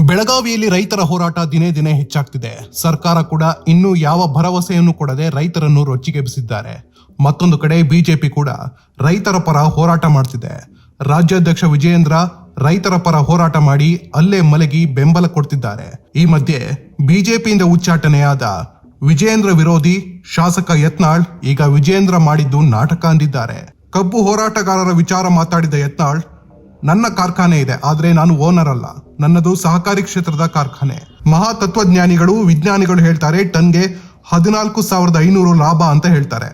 ಬೆಳಗಾವಿಯಲ್ಲಿ ರೈತರ ಹೋರಾಟ ದಿನೇ ದಿನೇ ಹೆಚ್ಚಾಗ್ತಿದೆ. ಸರ್ಕಾರ ಕೂಡ ಇನ್ನೂ ಯಾವ ಭರವಸೆಯನ್ನು ಕೊಡದೆ ರೈತರನ್ನು ರೊಚ್ಚಿಗೆಬ್ಬಿಸಿದ್ದಾರೆ ಮತ್ತೊಂದು ಕಡೆ ಬಿಜೆಪಿ ಕೂಡ ರೈತರ ಪರ ಹೋರಾಟ ಮಾಡ್ತಿದೆ. ರಾಜ್ಯಾಧ್ಯಕ್ಷ ವಿಜಯೇಂದ್ರ ರೈತರ ಪರ ಹೋರಾಟ ಮಾಡಿ ಅಲ್ಲೇ ಮಲಗಿ ಬೆಂಬಲ ಕೊಡ್ತಿದ್ದಾರೆ. ಈ ಮಧ್ಯೆ ಬಿಜೆಪಿಯಿಂದ ಉಚ್ಚಾಟನೆಯಾದ ವಿಜಯೇಂದ್ರ ವಿರೋಧಿ ಶಾಸಕ ಯತ್ನಾಳ್ ಈಗ ವಿಜಯೇಂದ್ರ ಮಾಡಿದ್ದು ನಾಟಕ ಅಂದಿದ್ದಾರೆ. ಕಬ್ಬು ಹೋರಾಟಗಾರರ ವಿಚಾರ ಮಾತಾಡಿದ ಯತ್ನಾಳ್ ನನ್ನ ಕಾರ್ಖಾನೆ ಇದೆ, ಆದರೆ ನಾನು ಓನರ್ ಅಲ್ಲ. ನನ್ನದು ಸಹಕಾರಿ ಕ್ಷೇತ್ರದ ಕಾರ್ಖಾನೆ. ಮಹಾ ತತ್ವಜ್ಞಾನಿಗಳು ವಿಜ್ಞಾನಿಗಳು ಹೇಳ್ತಾರೆ, ಟನ್ಗೆ ಹದಿನಾಲ್ಕು ಸಾವಿರದ ಐನೂರು ಲಾಭ ಅಂತ ಹೇಳ್ತಾರೆ.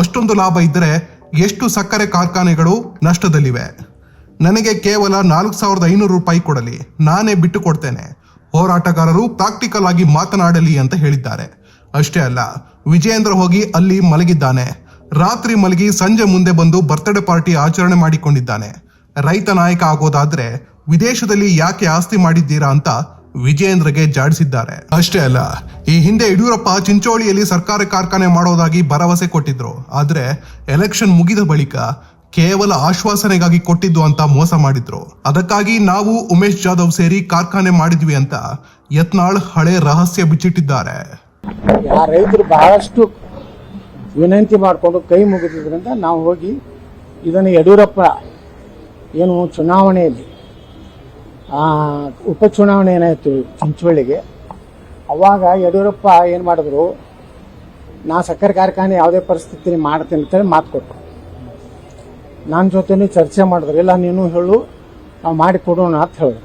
ಅಷ್ಟೊಂದು ಲಾಭ ಇದ್ದರೆ ಎಷ್ಟು ಸಕ್ಕರೆ ಕಾರ್ಖಾನೆಗಳು ನಷ್ಟದಲ್ಲಿವೆ? ನನಗೆ ಕೇವಲ ನಾಲ್ಕು ಸಾವಿರದ ಐನೂರು ರೂಪಾಯಿ ಕೊಡಲಿ, ನಾನೇ ಬಿಟ್ಟು ಕೊಡ್ತೇನೆ. ಹೋರಾಟಗಾರರು ಪ್ರಾಕ್ಟಿಕಲ್ ಆಗಿ ಮಾತನಾಡಲಿ ಅಂತ ಹೇಳಿದ್ದಾರೆ. ಅಷ್ಟೇ ಅಲ್ಲ, ವಿಜಯೇಂದ್ರ ಹೋಗಿ ಅಲ್ಲಿ ಮಲಗಿದ್ದಾನೆ. ರಾತ್ರಿ ಮಲಗಿ ಸಂಜೆ ಮುಂದೆ ಬಂದು ಬರ್ತ್ಡೇ ಪಾರ್ಟಿ ಆಚರಣೆ ಮಾಡಿಕೊಂಡಿದ್ದಾನೆ. ರೈತ ನಾಯಕ ಆಗೋದಾದ್ರೆ ವಿದೇಶದಲ್ಲಿ ಯಾಕೆ ಆಸ್ತಿ ಮಾಡಿದ್ದೀರಾ ಅಂತ ವಿಜಯೇಂದ್ರಗೆ ಜಾಡಿಸಿದ್ದಾರೆ. ಅಷ್ಟೇ ಅಲ್ಲ, ಈ ಹಿಂದೆ ಯಡಿಯೂರಪ್ಪ ಚಿಂಚೋಳಿಯಲ್ಲಿ ಸರ್ಕಾರಿ ಕಾರ್ಖಾನೆ ಮಾಡೋದಾಗಿ ಭರವಸೆ ಕೊಟ್ಟಿದ್ರು. ಆದ್ರೆ ಎಲೆಕ್ಷನ್ ಮುಗಿದ ಬಳಿಕ ಕೇವಲ ಆಶ್ವಾಸನೆಗಾಗಿ ಕೊಟ್ಟಿದ್ದು ಅಂತ ಮೋಸ ಮಾಡಿದ್ರು. ಅದಕ್ಕಾಗಿ ನಾವು ಉಮೇಶ್ ಜಾಧವ್ ಸೇರಿ ಕಾರ್ಖಾನೆ ಮಾಡಿದ್ವಿ ಅಂತ ಯತ್ನಾಳ್ ಹಳೆ ರಹಸ್ಯ ಬಿಚ್ಚಿಟ್ಟಿದ್ದಾರೆ. ರೈತರು ಬಹಳಷ್ಟು ವಿನಂತಿ ಮಾಡಿಕೊಂಡು ಕೈ ಮುಗಿದ್ರಿಂದ ನಾವು ಹೋಗಿ ಇದನ್ನು ಯಡಿಯೂರಪ್ಪ ಏನು ಚುನಾವಣೆಯಲ್ಲಿ ಉಪಚುನಾವಣೆ ಏನಾಯಿತು ಚಿಂಚೋಳಿಗೆ? ಅವಾಗ ಯಡಿಯೂರಪ್ಪ ಏನು ಮಾಡಿದ್ರು? ನಾ ಸಕ್ಕರೆ ಕಾರ್ಖಾನೆ ಯಾವುದೇ ಪರಿಸ್ಥಿತಿ ಮಾಡ್ತೀನಿ ಅಂತೇಳಿ ಮಾತು ಕೊಟ್ಟರು ನನ್ನ ಜೊತೆ ಚರ್ಚೆ ಮಾಡಿದ್ರು. ಇಲ್ಲ, ನೀನು ಹೇಳು, ನಾವು ಮಾಡಿ ಕೊಡೋಣ ಅಂತ ಹೇಳಿದ್ರು.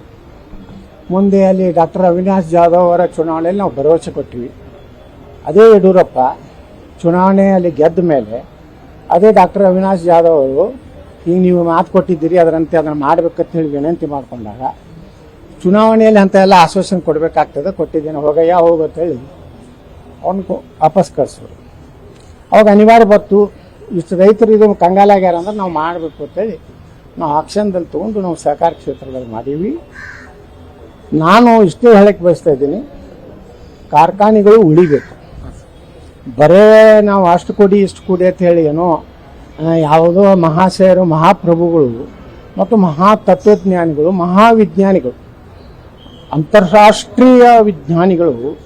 ಮುಂದೆ ಅಲ್ಲಿ ಡಾಕ್ಟರ್ ಅವಿನಾಶ್ ಜಾಧವ್ ಅವರ ಚುನಾವಣೆಯಲ್ಲಿ ನಾವು ಭರವಸೆ ಕೊಟ್ಟಿವಿ. ಅದೇ ಯಡಿಯೂರಪ್ಪ, ಚುನಾವಣೆಯಲ್ಲಿ ಗೆದ್ದ ಮೇಲೆ ಅದೇ ಡಾಕ್ಟರ್ ಅವಿನಾಶ್ ಜಾಧವ್ ಅವರು ಈಗ ನೀವು ಮಾತು ಕೊಟ್ಟಿದ್ದೀರಿ, ಅದರಂತೆ ಅದನ್ನು ಮಾಡಬೇಕಂತ ಹೇಳಿ ವಿನಂತಿ ಮಾಡಿಕೊಂಡಾಗ ಚುನಾವಣೆಯಲ್ಲಿ ಅಂತ ಎಲ್ಲ ಆಶ್ವಾಸನೆ ಕೊಡಬೇಕಾಗ್ತದೆ, ಕೊಟ್ಟಿದ್ದೇನೆ, ಹೋಗಯ್ಯ ಹೋಗು ಅಂತೇಳಿ ಅವ್ನು ವಾಪಸ್ ಕಳಿಸೋರು ಅವಾಗ ಅನಿವಾರ್ಯ ಬತ್ತು ಇಷ್ಟು ರೈತರು ಇದು ಕಂಗಾಲಾಗ್ಯಾರ ಅಂದ್ರೆ ನಾವು ಮಾಡಬೇಕು ಅಂತೇಳಿ ನಾವು ಆಕ್ಷನ್ದಲ್ಲಿ ತೊಗೊಂಡು ನಾವು ಸಹಕಾರ ಕ್ಷೇತ್ರದಲ್ಲಿ ಮಾಡೀವಿ. ನಾನು ಇಷ್ಟೇ ಹೇಳಕ್ಕೆ ಬಯಸ್ತಾ ಇದ್ದೀನಿ, ಕಾರ್ಖಾನೆಗಳು ಉಳಿಬೇಕು. ಬರೇ ನಾವು ಅಷ್ಟು ಕೊಡಿ, ಇಷ್ಟು ಕೊಡಿ ಅಂತ ಹೇಳಿ ಏನೋ ಯಾವುದೋ ಮಹಾಶಯರು ಮಹಾಪ್ರಭುಗಳು ಮತ್ತು ಮಹಾ ತತ್ವಜ್ಞಾನಿಗಳು ಮಹಾವಿಜ್ಞಾನಿಗಳು ಅಂತಾರಾಷ್ಟ್ರೀಯ ವಿಜ್ಞಾನಿಗಳು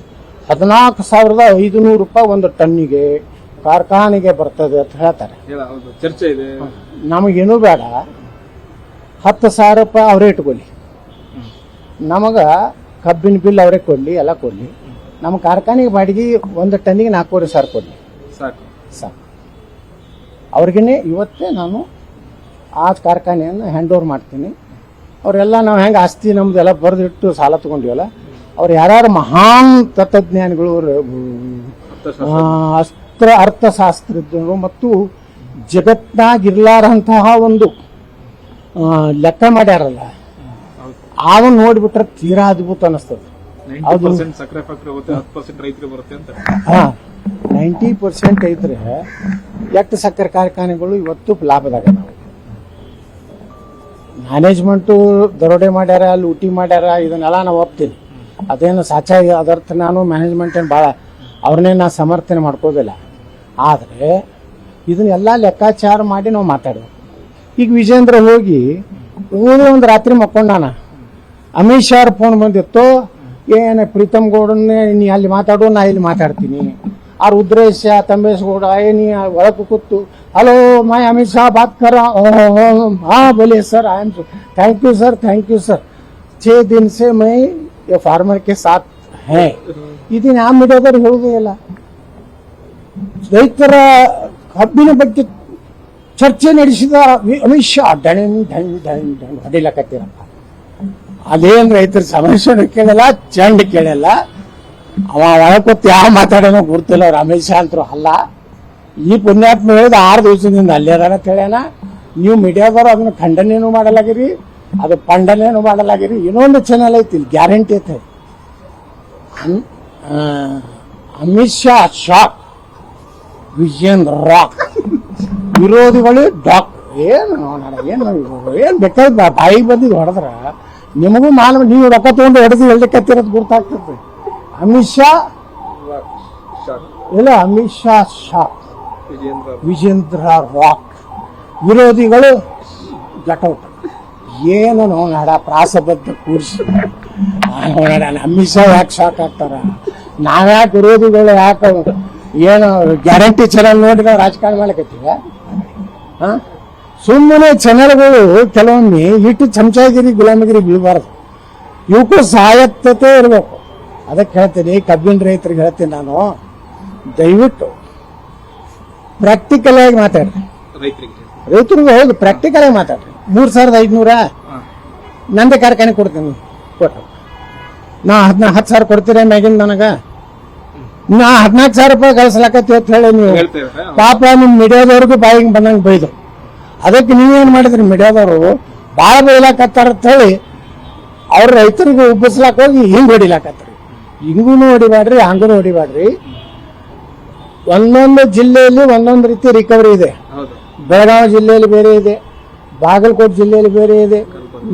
ಹದಿನಾಲ್ಕು ಸಾವಿರದ ಐದುನೂರು ರೂಪಾಯಿ ಒಂದು ಟನ್ನಿಗೆ ಕಾರ್ಖಾನೆಗೆ ಬರ್ತದೆ ಅಂತ ಹೇಳ್ತಾರೆ. ಚರ್ಚೆ ಇದೆ. ನಮಗೇನು ಬೇಡ. ಹತ್ತು ಸಾವಿರ ರೂಪಾಯಿ ಅವರೇ ಇಟ್ಕೊಳ್ಳಿ. ನಮಗೆ ಕಬ್ಬಿನ ಬಿಲ್ ಅವರೇ ಕೊಡಲಿ ಎಲ್ಲ ಕೊಡಲಿ. ನಮ್ಮ ಕಾರ್ಖಾನೆಗೆ ಬಾಡಿಗೆ ಒಂದು ಟನ್ನಿಗೆ ನಾಲ್ಕೂವರೆ ಸಾವಿರ ಕೊಡಲಿ. ಸಾಕು. ಸಾಕು. ಅವ್ರಿಗೇ ಇವತ್ತೇ ನಾನು ಆ ಕಾರ್ಖಾನೆಯನ್ನು ಹ್ಯಾಂಡ್ ಓವರ್ ಮಾಡ್ತೀನಿ. ಅವರೆಲ್ಲ ನಾವು ಹೆಂಗೆ ಆಸ್ತಿ ನಮ್ದೆಲ್ಲ ಬರೆದಿಟ್ಟು ಸಾಲ ತಗೊಂಡಿವಲ್ಲ ಅವ್ರು ಯಾರ್ಯಾರು ಮಹಾನ್ ತತ್ವಜ್ಞಾನಿಗಳು ಅವ್ರು, ಅಸ್ತ್ರ ಅರ್ಥಶಾಸ್ತ್ರಜ್ಞರು ಮತ್ತು ಜಗತ್ನಾಗಿರ್ಲಾರಂತಹ ಒಂದು ಲೆಕ್ಕ ಮಾಡ್ಯಾರಲ್ಲ ಅದನ್ನ ನೋಡಿಬಿಟ್ರೆ ತೀರಾ ಅದ್ಭುತ ಅನಿಸ್ತದೆ. ಹಾ. ನೈಂಟಿ ಪರ್ಸೆಂಟ್ ಇದ್ರೆ ಎಷ್ಟು ಸಕ್ಕರೆ ಕಾರ್ಖಾನೆಗಳು ಇವತ್ತು ಲಾಭದಾಗ ನಾವು. ಮ್ಯಾನೇಜ್ಮೆಂಟು ದರೋಡೆ ಮಾಡ್ಯಾರ, ಲೂಟಿ ಮಾಡ್ಯಾರ, ಇದನ್ನೆಲ್ಲ ನಾವು ಒಪ್ತೀನಿ ಅದೇನು ಸಾಚ ಅದರ್ಥ ನಾನು ಮ್ಯಾನೇಜ್ಮೆಂಟ್ ಏನು ಭಾಳ ಅವ್ರನ್ನೇ ನಾ ಸಮರ್ಥನೆ ಮಾಡ್ಕೋದಿಲ್ಲ. ಆದರೆ ಇದನ್ನೆಲ್ಲ ಲೆಕ್ಕಾಚಾರ ಮಾಡಿ ನಾವು ಮಾತಾಡೋದು ಈಗ ವಿಜೇಂದ್ರ ಹೋಗಿ ಹೋಗಿ ಒಂದು ರಾತ್ರಿ ಮಕ್ಕೊಂಡಾನ. ಅಮಿತ್ ಶಾ ಫೋನ್ ಬಂದಿತ್ತು ಏನೇ ಪ್ರೀತಮ್ ಗೌಡನ್ನೇ ನೀ ಅಲ್ಲಿ ಮಾತಾಡು, ನಾ ಇಲ್ಲಿ ಮಾತಾಡ್ತೀನಿ. ಆ ರುದ್ರೇಶ ತಮ್ಮೇಶ್ಗೌಡ ಏನಿ ಒಳಕು ಕೂತು ಹಲೋ ಮೈ ಅಮಿತ್ ಶಾ ಬಾತ್ ಕರ ಹಾ ಬೋಲೆ sir I am thank you sir thank you sir ಛೇ ದಿನ ಸೆ ಮೈ ಫಾರ್ಮರ್ ಕೆ ಸಾಥ್ ಹೇ ಇದನ್ನ ಆ ಮೀಡಿಯಾದವ್ರು ಹೇಳುದೇ ಇಲ್ಲ ರೈತರ ಹಬ್ಬಿನ ಬಗ್ಗೆ ಚರ್ಚೆ ನಡೆಸಿದ ಅಮಿತ್ ಶಾ ಢಣ್ ಢಣ್ ಢಣ್ ಢಣ್ ಹೊಡಿಲಕತ್ತೀರಪ್ಪ ಅದೇನು ರೈತರ ಸಮಸ್ಯೆ ಕೇಳಲ್ಲ ಚಂಡ್ ಕೇಳಲ್ಲ ಅವ ಒಳಕೊತ್ತು ಯಾವ ಮಾತಾಡೋನೋ ಗುರ್ತಿಲ್ಲ ರಮೇಶ್ ಅಂತರು ಅಲ್ಲ. ಈ ಪುಣ್ಯಾತ್ಮ ಹೇಳಿದ ಆರು ದಿವಸದಿಂದ ಅಲ್ಲೇ ಅದಾನ ಹೇಳ್ಯಾನ ನೀವು ಮೀಡಿಯಾದವ್ರು ಅದನ್ನ ಖಂಡನೆನೂ ಮಾಡಲಾಗಿರಿ, ಅದು ಪಂಡನೇನು ಮಾಡಲಾಗಿರಿ. ಇನ್ನೊಂದು ಚಾನಲ್ ಐತಿ, ಇಲ್ಲಿ ಗ್ಯಾರಂಟಿ ಐತೆ. ಅಮಿತ್ ಶಾ ಶಾಕ್ ವಿಜಯನ್ ರಾಕ್ ವಿರೋಧಿಗಳು ಡಾಕ್, ಏನು ಏನ್ ಏನು ಬೇಕಾದ್ರೆ ಬಾಯಿಗೆ ಬಂದಿದ್ದು ಹೊಡೆದ್ರ ನಿಮಗೂ ಮಾನವ ನೀವು ರೊಕ್ಕ ತಗೊಂಡು ಹೊಡೆದು ಹೇಳಕತ್ತಿರೋದು ಗುರ್ತಾಗ್ತದೆ. ಅಮಿತ್ ಶಾ? ಇಲ್ಲ ಅಮಿತ್ ಶಾ ಶಾಕ್ ವಿಜೇಂದ್ರ ರಾಕ್ ವಿರೋಧಿಗಳು ಗಟೌಟ್ ಏನು ನೋಡ ಪ್ರಾಸಬದ್ಧ ಕೂರಿಸಿ. ನೋಡ ಅಮಿತ್ ಶಾ ಯಾಕೆ ಶಾಕ್ ಆಗ್ತಾರ? ನಾವ್ಯಾಕೆ ವಿರೋಧಿಗಳು ಯಾಕೆ ಏನು ಗ್ಯಾರಂಟಿ ಚಾನಲ್ ನೋಡಿ ನಾವು ರಾಜಕಾರಣ ಮಾಡಕತ್ತೀವ ಹಾ? ಸುಮ್ಮನೆ ಚಾನಲ್ಗಳು ಕೆಲವೊಮ್ಮೆ ಇಟ್ಟು ಚಮಚಾಗಿರಿ ಗುಲಾಮಗಿರಿ ಬೀಳಬಾರ್ದು. ಇವಕ್ಕೂ ಸಾಯತ್ತತೆ ಇರಬೇಕು. ಅದಕ್ಕೆ ಹೇಳ್ತೀನಿ ಕಬ್ಬಿನ ರೈತರಿಗೆ ಹೇಳ್ತೀನಿ ನಾನು. ದಯವಿಟ್ಟು ಪ್ರಾಕ್ಟಿಕಲ್ ಆಗಿ ಮಾತಾಡ್ರಿ. ರೈತರಿಗೆ. ಹೌದು ಪ್ರಾಕ್ಟಿಕಲ್ ಆಗಿ ಮಾತಾಡ್ರಿ. ಮೂರ್ ಸಾವಿರದ ಐದ್ನೂರ. ನಂದೇ ಕಾರ್ಖಾನೆ ಕೊಡ್ತೀನಿ ಕೊಟ್ಟು ನಾ ಹದಿನಾ ಹತ್ತು ಸಾವಿರ ಕೊಡ್ತೀರ ಮ್ಯಾಗಿನ್ ನನಗ? ನಾ ಹದಿನಾಲ್ಕು ಸಾವಿರ ರೂಪಾಯಿ ಗಳಿಸ್ಲಾಕತ್ತಿ ಅಂತ ಹೇಳಿ ನೀವು ಪಾಪ ನಿಮ್ ಮೀಡಿಯಾದವ್ರಿಗೂ ಬಾಯಿಗೆ ಬಂದಂಗೆ ಬೈದು. ಅದಕ್ಕೆ ನೀವೇನ್ ಮಾಡಿದ್ರಿ ಮೀಡಿಯಾದವರು? ಭಾಳ ಬೈಲಾಕತ್ತಾರ ಅಂತ ಹೇಳಿ ಅವ್ರ ರೈತರಿಗೆ ಉಬ್ಬಿಸ್ಲಾಕ ಹೋಗಿ ಹಿಂಗ್ ಹೊಡಿಲಾಕತ್ತಾರ. ಹಿಂಗೂ ಹೊಡಿಬ್ಯಾಡ್ರಿ ಹಂಗೂ ಹೊಡಿಬ್ಯಾಡ್ರಿ ಒಂದೊಂದು ಜಿಲ್ಲೆಯಲ್ಲಿ ಒಂದೊಂದು ರೀತಿ ರಿಕವರಿ ಇದೆ. ಬೆಳಗಾವಿ ಜಿಲ್ಲೆಯಲ್ಲಿ ಬೇರೆ ಇದೆ ಬಾಗಲಕೋಟೆ ಜಿಲ್ಲೆಯಲ್ಲಿ ಬೇರೆ ಇದೆ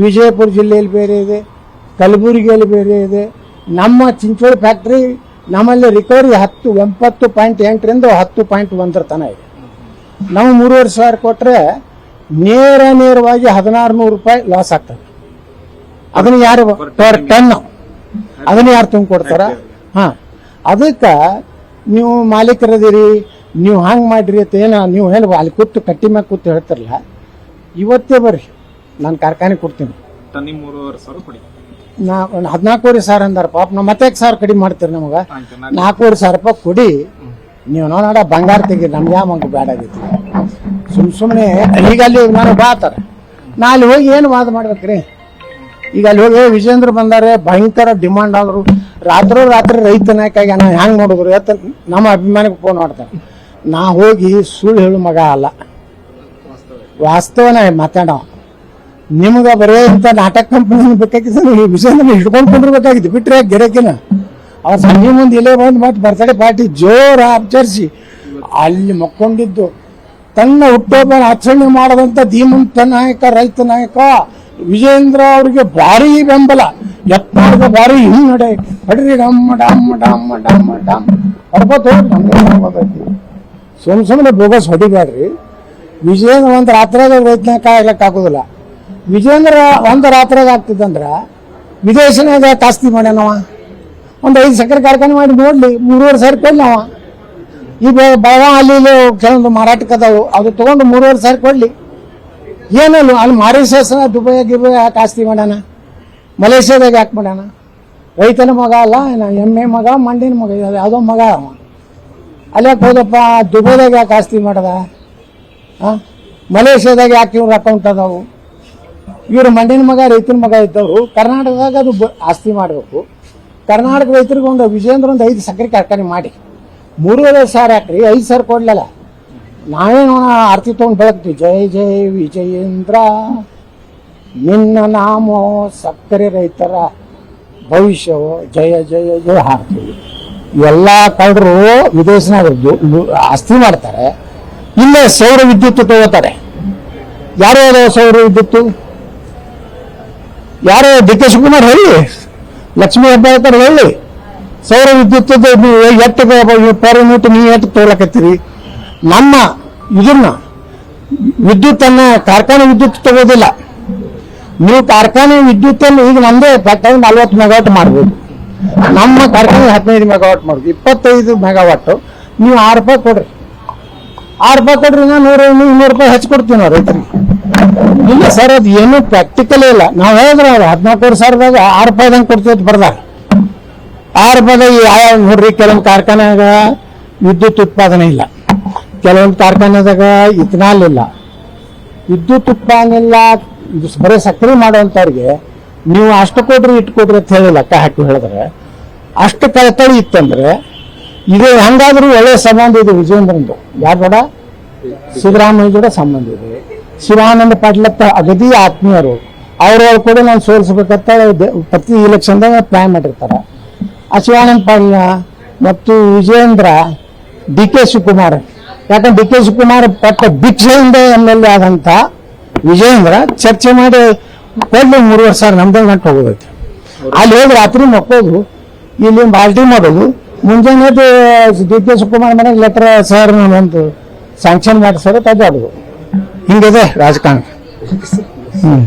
ವಿಜಯಪುರ ಜಿಲ್ಲೆಯಲ್ಲಿ ಬೇರೆ ಇದೆ ಕಲಬುರಗಿಯಲ್ಲಿ ಬೇರೆ ಇದೆ. ನಮ್ಮ ಚಿಂಚೋಳಿ ಫ್ಯಾಕ್ಟ್ರಿ ನಮ್ಮಲ್ಲಿ ರಿಕವರಿ ಹತ್ತು ಒಂಬತ್ತು ಪಾಯಿಂಟ್ ಎಂಟರಿಂದ ಹತ್ತು ಪಾಯಿಂಟ್ ಒಂದರ ತನ ಇದೆ. ನಾವು ಮೂರುವರೆ ಸಾವಿರ ಕೊಟ್ಟರೆ ನೇರ ನೇರವಾಗಿ ಹದಿನಾರು ನೂರು ರೂಪಾಯಿ ಲಾಸ್ ಆಗ್ತದೆ. ಅದನ್ನು ಯಾರು ಪರ್ ಟನ್ ಅದನ್ನ ಯಾರು ತುಂಬ ಕೊಡ್ತಾರ ಹಾ. ಅದಕ್ಕ ನೀವು ಮಾಲೀಕರದಿರಿ ನೀವು ಹಾಂಗ್ ಮಾಡ್ರಿ ಅಂತ ಏನ ನೀವು ಏನು ಅಲ್ಲಿ ಕೂತು ಕಟ್ಟಿ ಮ್ಯಾಗ ಕೂತು ಹೇಳ್ತಾರಲ್ಲ ಇವತ್ತೇ ಬರ್ರಿ. ನಾನು ಕಾರ್ಖಾನೆ ಕೊಡ್ತೀನಿ. ನಾ ಒಂದು ಹದಿನಾಲ್ಕೂವರೆ ಸಾವಿರ ಅಂದಾರ ಪಾಪ ನಮ್ಮ ಮತ್ತೆ ಸಾವಿರ ಕಡಿಮೆ ಮಾಡ್ತೀರಿ ನಮಗ? ನಾಲ್ಕೂವರೆ ಸಾವಿರ ರೂಪಾಯಿ ಕೊಡಿ. ನೀವು ನೋಡ ಬಂಗಾರ ತೆಗಿ ನಮ್ಗೆ ಯಾವ ಮಂಗ ಬೇಡ ಆಗೈತಿ. ಸುಮ್ ಸುಮ್ಮನೆ ಈಗ ಅಲ್ಲಿ ನಾನು ಬಾತಾರೆ ನಾ ಅಲ್ಲಿ ಹೋಗಿ ಏನು ವಾದ ಮಾಡ್ಬೇಕ್ರಿ? ಈಗ ಅಲ್ಲಿ ಹೋಗಿ ವಿಜೇಂದ್ರ ಬಂದಾರೆ, ಭಯಂಕರ ಡಿಮಾಂಡ್ ಆದ್ರು. ರಾತ್ರೋ ರಾತ್ರಿ ರೈತ ನಾಯಕಾಗಿ ನಾ ಹ್ಯಾಂಗ ನೋಡಿದ್ರು? ಅಂತ ನಮ್ಮ ಅಭಿಮಾನಿಗೆ ಫೋನ್ ಮಾಡ್ತಾರೆ. ನಾ ಹೋಗಿ ಸುಳ್ಳು ಹೇಳು ಮಗ ಅಲ್ಲ. ವಾಸ್ತವನ ಮಾತಾಡೋ. ನಿಮ್ಗೆ ಬರೇ ಇಂಥ ನಾಟಕ ಕಂಪನಿ ಬೇಕಾಗಿತ್ತು ನೀವು ವಿಜೇಂದ್ರ ಹಿಡ್ಕೊಂಡು ಕೊಂಡಿರ್ಬೇಕಾಗಿತ್ತು ಬಿಟ್ರೆ ಗಿರಕಿನ ಅವ್ರ ಸಂಜೆ ಮುಂದೆ ಇಲ್ಲೇ ಬಂದು ಮತ್ತೆ ಬರ್ತಡೇ ಪಾರ್ಟಿ ಜೋರ ಆಚರಿಸಿ ಅಲ್ಲಿ ಮಕ್ಕೊಂಡಿದ್ದು. ತನ್ನ ಹುಟ್ಟೋಬ ಆಚರಣೆ ಮಾಡದಂತ ಧೀಮಂತ ನಾಯಕ, ರೈತ ನಾಯಕ ವಿಜೇಂದ್ರ ಅವರಿಗೆ ಭಾರಿ ಬೆಂಬಲ. ಯತ್ನಾರ್ಗ ಭಾರಿ ಹಿನ್ನಡೆ. ನಡ್ರಿ ಡಮ್ಮ ಡಮ್ಮ ಡಮ್ಮ ಡಮ್ಮ ಡಮ್. ಹೊಡ್ಕೋತ ಹೋಗಿ ಸುಮ್ ಸುಮ್ಮನೆ ಬೋಗಸ್ ಹೊಡಿಬೇಡ್ರಿ. ವಿಜೇಂದ್ರ ಒಂದು ರಾತ್ರಿಯಾಗ ರೈತನ ಕಾಯ್ಲಕ್ ಆಗೋದಿಲ್ಲ. ವಿಜೇಂದ್ರ ಒಂದು ರಾತ್ರಿಯಾಗ ಆಗ್ತಿದ್ದಂದ್ರ ವಿದೇಶನಾಗ ಕಾಸ್ತಿ ಮಾಡ್ಯಾನವ. ಒಂದು ಐದು ಸಕ್ಕರೆ ಕಾರ್ಖಾನೆ ಮಾಡಿ ನೋಡ್ಲಿ, ಮೂರುವರೆ ಸಾವಿರ ಅವ. ಈ ಬೆಳಗಾವ್ ಅಲ್ಲಿ ಕೆಲವೊಂದು ಮಾರಾಟಕ್ಕೆ ಅದಾವು. ಅದು ತಗೊಂಡು ಮೂರುವರೆ ಸಾವಿರ ಕೊಡ್ಲಿ. ಏನಲ್ಲ ಅಲ್ಲಿ ಮಾರಿಸಸ್ನ ದುಬೈ ಗಿಬೈ ಯಾಕೆ ಆಸ್ತಿ ಮಾಡೋಣ? ಮಲೇಷ್ಯಾದಾಗ ಯಾಕೆ ಮಾಡೋಣ? ರೈತನ ಮಗ ಅಲ್ಲ ಎಮ್ಮೆ ಮಗ ಮಂಡಿನ ಮಗ ಯಾವುದೋ ಮಗ ಅವ. ಅಲ್ಲಿ ಯಾಕೆ ಹೋದಪ್ಪ? ದುಬೈದಾಗ ಯಾಕೆ ಆಸ್ತಿ ಮಾಡದ? ಹಾಂ ಮಲೇಷ್ಯಾದಾಗ ಯಾಕೆ ಇವ್ರ ಅಕೌಂಟ್ ಅದಾವು? ಇವರು ಮಂಡಿನ ಮಗ, ರೈತನ ಮಗ ಇದ್ದವರು. ಕರ್ನಾಟಕದಾಗ ಅದು ಆಸ್ತಿ ಮಾಡಬೇಕು. ಕರ್ನಾಟಕ ರೈತರಿಗೆ ಒಂದು ವಿಜೇಂದ್ರ ಒಂದು ಐದು ಸಕ್ಕರೆ ಕಾರ್ಖಾನೆ ಮಾಡಿ. ಮೂರುವರೆ ಸಾವಿರ ಹಾಕ್ರಿ ಐದು ಸಾವಿರ ಕೊಡ್ಲಲ್ಲ. ನಾವೇನು ಆರತಿ ತಗೊಂಡು ಬೆಳಗ್ತೀವಿ. ಜೈ ಜೈ ವಿಜಯೇಂದ್ರ. ನಿನ್ನ ನಾಮೋ ಸಕ್ಕರೆ ರೈತರ ಭವಿಷ್ಯವು ಜಯ ಜಯ ಜಯ ಹಾಡ್ತೀವಿ ಎಲ್ಲ ಕಳ್ಳರು ವಿದೇಶನಾಗ ಆಸ್ತಿ ಮಾಡ್ತಾರೆ. ಇಲ್ಲೇ ಸೌರ ವಿದ್ಯುತ್ ತಗೋತಾರೆ. ಯಾರು ಸೌರ ವಿದ್ಯುತ್ ಯಾರೋ? ಡಿ ಕೆ ಶಿವಕುಮಾರ್ ಹೇಳಿ. ಲಕ್ಷ್ಮೀ ಹೆಬ್ಬಾಳ್ಕರ್ ಹೇಳಿ. ಸೌರ ವಿದ್ಯುತ್ ಎಷ್ಟು ಪರ್ ಯೂನಿಟ್ ನೀವು ಎಟ್ಟು ನಮ್ಮ ಇದನ್ನ ವಿದ್ಯುತ್ ಅನ್ನ ಕಾರ್ಖಾನೆ ವಿದ್ಯುತ್ ತಗೋದಿಲ್ಲ. ನೀವು ಕಾರ್ಖಾನೆ ವಿದ್ಯುತ್ ಅನ್ನು ಈಗ ನಮ್ದೇ ಫ್ಯಾಕ್ಟರಿ ನಲ್ವತ್ತು ಮೆಗಾವಾಟ್ ಮಾಡ್ಬೋದು. ನಮ್ಮ ಕಾರ್ಖಾನೆ ಹದಿನೈದು ಮೆಗಾವಾಟ್ ಮಾಡ್ಬೋದು. ಇಪ್ಪತ್ತೈದು ಮೆಗಾವಟ್ ನೀವು ಆರು ರೂಪಾಯಿ ಕೊಡ್ರಿ. ಆರು ರೂಪಾಯಿ ಕೊಡ್ರಿ ನಾ ನೂರು ಇನ್ನೂರು ರೂಪಾಯಿ ಹೆಚ್ಚು ಕೊಡ್ತೀವಿ ನಾವು ರೈತರಿಗೆ. ಇಲ್ಲ ಸರ್, ಅದು ಏನು ಪ್ರಾಕ್ಟಿಕಲ್ ಇಲ್ಲ. ನಾವು ಹೇಳಿದ್ರೆ ಅವ್ರು ಹದಿನಾಲ್ಕೂವರೆ ಸಾವಿರದಾಗ ಆರು ರೂಪಾಯಿದಂಗೆ ಕೊಡ್ತೀವಿ ಅಂತ ಬರ್ದಾರ. ಆರು ರೂಪಾಯಿದಾಗ ಯಾವ ನೋಡ್ರಿ ಕೆಲವೊಂದು ಕಾರ್ಖಾನೆಗ ವಿದ್ಯುತ್ ಉತ್ಪಾದನೆ ಇಲ್ಲ. ಕೆಲವೊಂದು ಕಾರ್ಖಾನೆದಾಗ ಇಥನಾಲ್ ಇಲ್ಲ. ವಿದ್ಯುತ್ ಉತ್ಪಾದನೆ ಇಲ್ಲ ಇದು ಬರೀ ಸಕ್ಕರೆ ಮಾಡುವಂಥವ್ರಿಗೆ ನೀವು ಅಷ್ಟು ಕೊಡ್ರಿ ಇಟ್ಟು ಕೊಡ್ರಿ ಅಂತ ಹೇಳಿ ಲೆಕ್ಕ ಹಾಕಿ ಹೇಳಿದ್ರೆ, ಅಷ್ಟು ಕಳಕಳಿ ಇತ್ತಂದ್ರೆ, ಇದು ಹೆಂಗಾದ್ರೂ ಒಳ್ಳೆ ಸಂಬಂಧ ಇದೆ ವಿಜಯೇಂದ್ರಂದು ಯಾರ ಕೂಡ ಸಿದ್ದರಾಮಯ್ಯ ಕೂಡ ಸಂಬಂಧ ಇದೆ. ಶಿವಾನಂದ ಪಾಟೀಲಪ್ಪ ಅಗದಿ ಆತ್ಮೀಯರು. ಅವ್ರವ್ರು ಕೂಡ ನಾನು ಸೋಲಿಸ್ಬೇಕಂತ ಪ್ರತಿ ಇಲೆಕ್ಷನ್ದಾಗ ಪ್ಲಾನ್ ಮಾಡಿರ್ತಾರೆ. ಆ ಶಿವಾನಂದ ಪಾಟೀಲ ಮತ್ತು ವಿಜಯೇಂದ್ರ, ಡಿ ಕೆ ಶಿವಕುಮಾರ್ ಯಾಕಂದ್ರೆ ಡಿ ಕೆ ಶಿವಕುಮಾರ್ ಪಟ್ಟ ಭಿಕ್ಷೆಯಿಂದ ಎಂ ಎಲ್ ಎ ಆದಂತ ವಿಜಯೇಂದ್ರ ಚರ್ಚೆ ಮಾಡಿ ಕೊಡ್ಲಿ ಮೂರುವರೆ ಸಾವಿರ ನಮ್ದೇ ಗಂಟು ಹೋಗೋದೈತೆ. ಅಲ್ಲಿ ಹೋಗಿ ರಾತ್ರಿ ಮಕ್ಕೋದು, ಇಲ್ಲಿ ಬಾಲ್ಟಿ ಮಾಡೋದು ಮುಂಜಾನೆ ಡಿ ಕೆ ಶಿವಕುಮಾರ್ ಮನೆಗೆ ಲೆಟರ್ ಸರ್ ಒಂದು ಸ್ಯಾಂಕ್ಷನ್ ಮಾಡಿ ಸರ್ ಹಿಂಗಿದೆ ರಾಜಕಾರಣ ಹ್ಮ್.